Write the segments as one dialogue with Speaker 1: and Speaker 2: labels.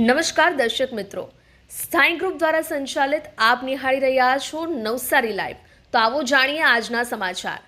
Speaker 1: નમસ્કાર દર્શક મિત્રો. સ્થાયી ગ્રુપ દ્વારા સંચાલિત આપ નિહાળી રહ્યા છો નવસારી લાઈવ. તો આવો જાણીએ આજના સમાચાર.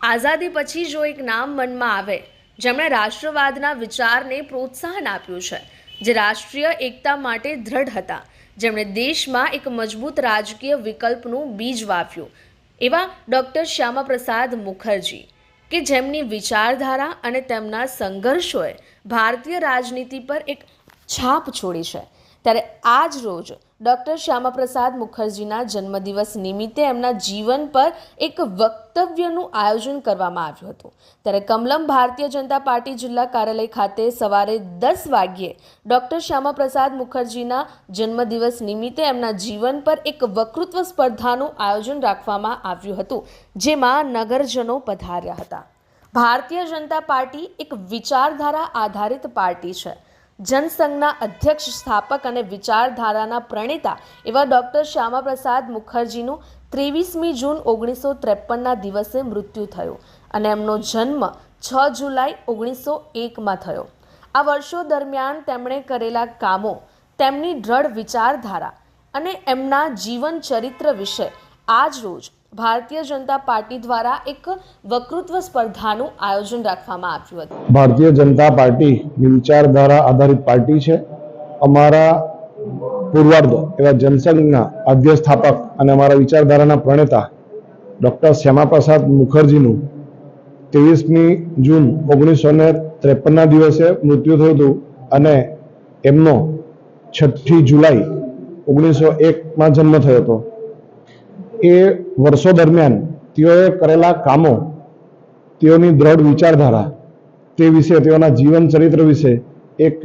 Speaker 1: આઝાદી પછી જો એક નામ મનમાં આવે, જેમણે રાષ્ટ્રવાદના વિચારને પ્રોત્સાહન આપ્યું છે, જે રાષ્ટ્રીય એકતા માટે દ્રઢ હતા, જેમણે દેશમાં એક મજબૂત રાજકીય વિકલ્પનું બીજ વાવ્યું. એવા ડૉક્ટર શ્યામાપ્રસાદ મુખર્જી, કે જેમની વિચારધારા અને તેમના સંઘર્ષોએ ભારતીય રાજનીતિ પર એક છાપ છોડી છે. ત્યારે આજ રોજ ડૉક્ટર શ્યામાપ્રસાદ મુખર્જીના જન્મદિવસ નિમિત્તે એમના જીવન પર એક વક્તવ્યનું આયોજન કરવામાં આવ્યું હતું. ત્યારે કમલમ ભારતીય જનતા પાર્ટી જિલ્લા કાર્યાલય ખાતે સવારે દસ વાગ્યે ડૉક્ટર શ્યામાપ્રસાદ મુખર્જીના જન્મદિવસ નિમિત્તે એમના જીવન પર એક વક્તૃત્વ સ્પર્ધાનું આયોજન રાખવામાં આવ્યું હતું, જેમાં નગરજનો પધાર્યા હતા. ભારતીય જનતા પાર્ટી એક વિચારધારા આધારિત પાર્ટી છે. જનસંઘના અધ્યક્ષ, સ્થાપક અને વિચારધારાના પ્રણેતા એવા ડૉક્ટર શ્યામાપ્રસાદ મુખર્જીનું ત્રેવીસમી જૂન ઓગણીસો ત્રેપનના દિવસે મૃત્યુ થયું અને એમનો જન્મ છ જુલાઈ ઓગણીસો એકમાં થયો. આ વર્ષો દરમિયાન તેમણે કરેલા કામો, તેમની દ્રઢ વિચારધારા અને એમના જીવન ચરિત્ર વિશે આજ રોજ ભારતીય જનતા પાર્ટી દ્વારા એક વક્તૃત્વ સ્પર્ધાનું આયોજન રાખવામાં આવ્યું હતું.
Speaker 2: ભારતીય જનતા પાર્ટી વિચારધારા આધારિત પાર્ટી છે. અમારા પૂર્વાર્ધો એવા જનસંઘના સ્થાપક અને અમારા વિચારધારાના પ્રણેતા ડૉક્ટર શ્યામાપ્રસાદ મુખર્જીનું ત્રેવીસમી જૂન ઓગણીસો ને ત્રેપનના દિવસે મૃત્યુ થયું હતું અને એમનો છઠ્ઠી જુલાઈ ઓગણીસો એકમાં જન્મ થયો હતો. એ વર્ષો દરમિયાન તેઓએ કરેલા કામો, તેઓની દ્રઢ વિચારધારા, તે વિશે, તેઓના જીવન ચરિત્ર વિશે એક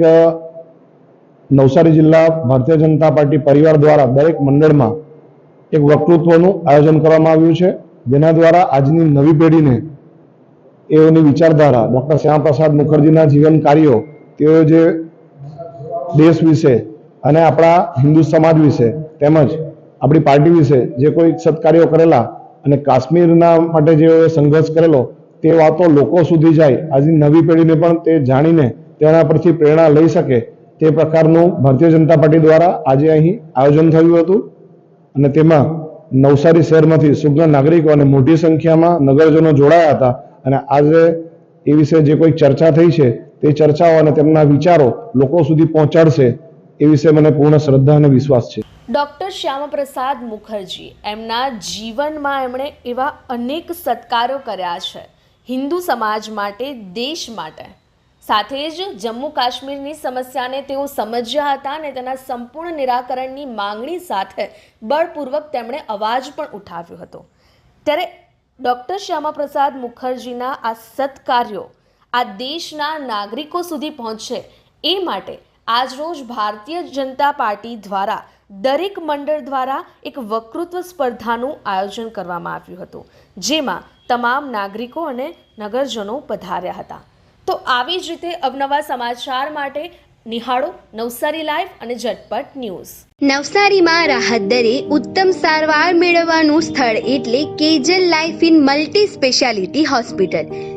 Speaker 2: નવસારી જિલ્લા ભારતીય જનતા પાર્ટી પરિવાર દ્વારા દરેક મંડળમાં એક વક્તૃત્વનું આયોજન કરવામાં આવ્યું છે. જેના દ્વારા આજની નવી પેઢીને એઓની વિચારધારા, ડૉક્ટર શ્યામપ્રસાદ મુખર્જીના જીવન કાર્યો તેઓ જે દેશ વિશે અને આપણા હિન્દુ સમાજ વિશે તેમજ આપણી પાર્ટી વિશે જે કોઈ સત્કાર્યો કરેલા અને કાશ્મીરના માટે જેઓએ સંઘર્ષ કરેલો, તે વાતો લોકો સુધી જાય. આજની નવી પેઢીને પણ તે જાણીને તેના પરથી પ્રેરણા લઈ શકે તે પ્રકારનું ભારતીય જનતા પાર્ટી દ્વારા આજે અહીં આયોજન થયું હતું. અને તેમાં નવસારી શહેરમાંથી સુજ્ઞ નાગરિકો અને મોટી સંખ્યામાં નગરજનો જોડાયા હતા. અને આજે એ વિશે જે કોઈ ચર્ચા થઈ છે, તે ચર્ચાઓ અને તેમના વિચારો લોકો સુધી પહોંચાડશે. એ વિશે મને પૂર્ણ શ્રદ્ધા અને વિશ્વાસ છે.
Speaker 1: ડૉક્ટર શ્યામાપ્રસાદ મુખર્જી, એમના જીવનમાં એમણે એવા અનેક સત્કારો કર્યા છે, હિન્દુ સમાજ માટે, દેશ માટે. સાથે જ જમ્મુ કાશ્મીરની સમસ્યાને તેઓ સમજ્યા હતા અને તેના સંપૂર્ણ નિરાકરણની માંગણી સાથે બળપૂર્વક તેમણે અવાજ પણ ઉઠાવ્યો હતો. ત્યારે ડૉક્ટર શ્યામાપ્રસાદ મુખર્જીના આ સત્કાર્યો આ દેશના નાગરિકો સુધી પહોંચે એ માટે આજરોજ ભારતીય જનતા પાર્ટી દ્વારા દરેક મંડળ દ્વારા એક વક્તૃત્વ સ્પર્ધાનું આયોજન કરવામાં આવ્યું હતું, જેમાં તમામ નાગરિકો અને નગરજનો પધાર્યા હતા. તો આવી જ રીતે અવનવા સમાચાર માટે નિહાળો નવસારી લાઈવ અને ઝટપટ ન્યૂઝ.
Speaker 3: નવસારીમાં રાહત દરે ઉત્તમ સારવાર મેળવવાનું સ્થળ એટલે Kejal life in multi speciality hospital.